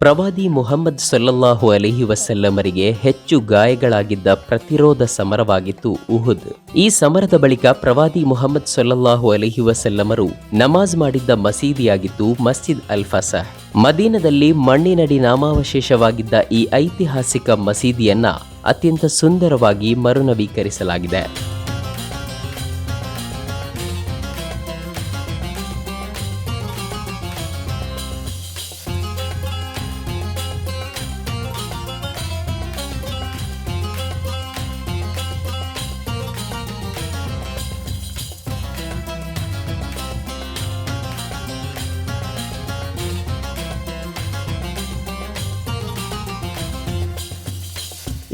ಪ್ರವಾದಿ ಮುಹಮ್ಮದ್ ಸಲ್ಲಲ್ಲಾಹು ಅಲಿಹಿ ವಸಲ್ಲಮರಿಗೆ ಹೆಚ್ಚು ಗಾಯಗಳಾಗಿದ್ದ ಪ್ರತಿರೋಧ ಸಮರವಾಗಿತ್ತು ಉಹುದ್. ಈ ಸಮರದ ಬಳಿಕ ಪ್ರವಾದಿ ಮುಹಮ್ಮದ್ ಸಲ್ಲಲ್ಲಾಹು ಅಲಿಹಿ ವಸಲ್ಲಮರು ನಮಾಜ್ ಮಾಡಿದ್ದ ಮಸೀದಿಯಾಗಿತ್ತು ಮಸ್ಜಿದ್ ಅಲ್ ಫಸಹ್. ಮದೀನದಲ್ಲಿ ಮಣ್ಣಿನಡಿ ನಾಮಾವಶೇಷವಾಗಿದ್ದ ಈ ಐತಿಹಾಸಿಕ ಮಸೀದಿಯನ್ನ ಅತ್ಯಂತ ಸುಂದರವಾಗಿ ಮರುನವೀಕರಿಸಲಾಗಿದೆ.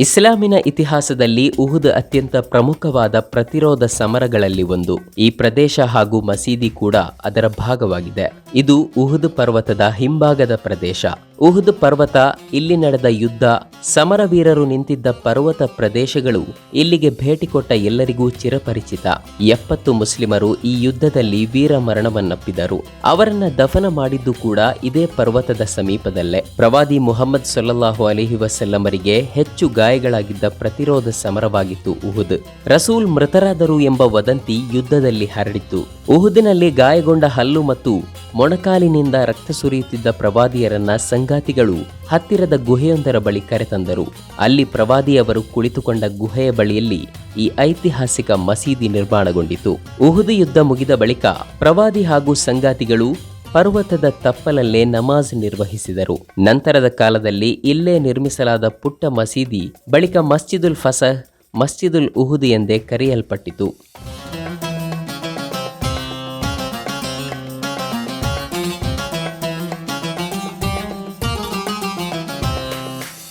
ಇಸ್ಲಾಮಿನ ಇತಿಹಾಸದಲ್ಲಿ ಉಹುದ್ ಅತ್ಯಂತ ಪ್ರಮುಖವಾದ ಪ್ರತಿರೋಧ ಸಮರಗಳಲ್ಲಿ ಒಂದು. ಈ ಪ್ರದೇಶ ಹಾಗೂ ಮಸೀದಿ ಕೂಡ ಅದರ ಭಾಗವಾಗಿದೆ. ಇದು ಉಹುದ್ ಪರ್ವತದ ಹಿಂಭಾಗದ ಪ್ರದೇಶ. ಉಹುದ್ ಪರ್ವತ, ಇಲ್ಲಿ ನಡೆದ ಯುದ್ಧ, ಸಮರವೀರರು ನಿಂತಿದ್ದ ಪರ್ವತ ಪ್ರದೇಶಗಳು ಇಲ್ಲಿಗೆ ಭೇಟಿ ಕೊಟ್ಟ ಎಲ್ಲರಿಗೂ ಚಿರಪರಿಚಿತ. ಎಪ್ಪತ್ತು ಮುಸ್ಲಿಮರು ಈ ಯುದ್ಧದಲ್ಲಿ ವೀರ ಮರಣವನ್ನಪ್ಪಿದರು. ಅವರನ್ನ ದಫನ ಮಾಡಿದ್ದು ಕೂಡ ಇದೇ ಪರ್ವತದ ಸಮೀಪದಲ್ಲೇ. ಪ್ರವಾದಿ ಮುಹಮ್ಮದ್ ಸೊಲ್ಲಾಹು ಅಲಿಹಿ ವಸಲ್ಲಮರಿಗೆ ಹೆಚ್ಚು ಗಾಯಗಳಾಗಿದ್ದ ಪ್ರತಿರೋಧ ಸಮರವಾಗಿತ್ತು ಉಹುದ್. ರಸೂಲ್ ಮೃತರಾದರು ಎಂಬ ವದಂತಿ ಯುದ್ಧದಲ್ಲಿ ಹರಡಿತ್ತು. ಉಹುದಿನಲ್ಲಿ ಗಾಯಗೊಂಡ ಹಲ್ಲು ಮತ್ತು ಮೊಣಕಾಲಿನಿಂದ ರಕ್ತ ಸುರಿಯುತ್ತಿದ್ದ ಪ್ರವಾದಿಯರನ್ನ ಸಂಗಾತಿಗಳು ಹತ್ತಿರದ ಗುಹೆಯೊಂದರ ಬಳಿ ಕರೆತಂದರು. ಅಲ್ಲಿ ಪ್ರವಾದಿಯವರು ಕುಳಿತುಕೊಂಡ ಗುಹೆಯ ಬಳಿಯಲ್ಲಿ ಈ ಐತಿಹಾಸಿಕ ಮಸೀದಿ ನಿರ್ಮಾಣಗೊಂಡಿತು. ಉಹುದು ಯುದ್ಧ ಮುಗಿದ ಬಳಿಕ ಪ್ರವಾದಿ ಹಾಗೂ ಸಂಗಾತಿಗಳು ಪರ್ವತದ ತಪ್ಪಲಲ್ಲೇ ನಮಾಜ್ ನಿರ್ವಹಿಸಿದರು. ನಂತರದ ಕಾಲದಲ್ಲಿ ಇಲ್ಲೇ ನಿರ್ಮಿಸಲಾದ ಪುಟ್ಟ ಮಸೀದಿ ಬಳಿಕ ಮಸ್ಜಿದುಲ್ ಫಸಹ್, ಮಸ್ಜಿದುಲ್ ಉಹುದ್ ಎಂದೇ ಕರೆಯಲ್ಪಟ್ಟಿತು.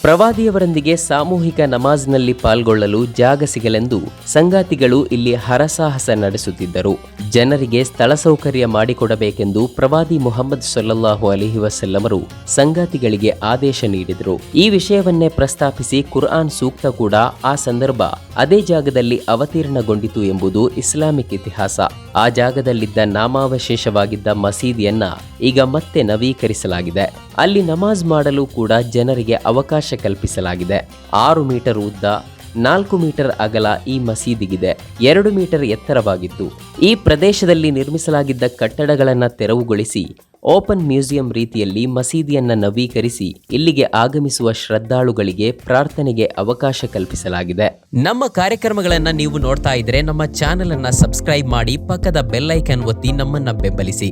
ಪ್ರವಾದಿಯವರೊಂದಿಗೆ ಸಾಮೂಹಿಕ ನಮಾಜ್ನಲ್ಲಿ ಪಾಲ್ಗೊಳ್ಳಲು ಜಾಗ ಸಿಗಲೆಂದು ಸಂಗಾತಿಗಳು ಇಲ್ಲಿ ಹರಸಾಹಸ ನಡೆಸುತ್ತಿದ್ದರು. ಜನರಿಗೆ ಸ್ಥಳ ಸೌಕರ್ಯ ಮಾಡಿಕೊಡಬೇಕೆಂದು ಪ್ರವಾದಿ ಮುಹಮ್ಮದ್ ಸೊಲ್ಲಲ್ಲಾಹು ಅಲಿಹಿ ವಸಲ್ಲಮರು ಸಂಗಾತಿಗಳಿಗೆ ಆದೇಶ ನೀಡಿದರು. ಈ ವಿಷಯವನ್ನೇ ಪ್ರಸ್ತಾಪಿಸಿ ಕುರ್ಆನ್ ಸೂಕ್ತ ಕೂಡ ಆ ಸಂದರ್ಭ ಅದೇ ಜಾಗದಲ್ಲಿ ಅವತೀರ್ಣಗೊಂಡಿತು ಎಂಬುದು ಇಸ್ಲಾಮಿಕ್ ಇತಿಹಾಸ. ಆ ಜಾಗದಲ್ಲಿದ್ದ ನಾಮಾವಶೇಷವಾಗಿದ್ದ ಮಸೀದಿಯನ್ನ ಈಗ ಮತ್ತೆ ನವೀಕರಿಸಲಾಗಿದೆ. ಅಲ್ಲಿ ನಮಾಜ್ ಮಾಡಲು ಕೂಡ ಜನರಿಗೆ ಅವಕಾಶ ಕಲ್ಪಿಸಲಾಗಿದೆ. ಆರು ಮೀಟರ್ ಉದ್ದ, ನಾಲ್ಕು ಮೀಟರ್ ಅಗಲ ಈ ಮಸೀದಿಗಿದೆ. ಎರಡು ಮೀಟರ್ ಎತ್ತರವಾಗಿತ್ತು ಈ ಪ್ರದೇಶದಲ್ಲಿ ನಿರ್ಮಿಸಲಾಗಿದ್ದ ಕಟ್ಟಡಗಳನ್ನು ತೆರವುಗೊಳಿಸಿ, ಓಪನ್ ಮ್ಯೂಸಿಯಂ ರೀತಿಯಲ್ಲಿ ಮಸೀದಿಯನ್ನ ನವೀಕರಿಸಿ, ಇಲ್ಲಿಗೆ ಆಗಮಿಸುವ ಶ್ರದ್ಧಾಳುಗಳಿಗೆ ಪ್ರಾರ್ಥನೆಗೆ ಅವಕಾಶ ಕಲ್ಪಿಸಲಾಗಿದೆ. ನಮ್ಮ ಕಾರ್ಯಕ್ರಮಗಳನ್ನ ನೀವು ನೋಡ್ತಾ ಇದ್ರೆ ನಮ್ಮ ಚಾನೆಲ್ ಅನ್ನ ಸಬ್ಸ್ಕ್ರೈಬ್ ಮಾಡಿ ಪಕ್ಕದ ಬೆಲ್ಲೈಕನ್ ಒತ್ತಿ ನಮ್ಮನ್ನ ಬೆಂಬಲಿಸಿ.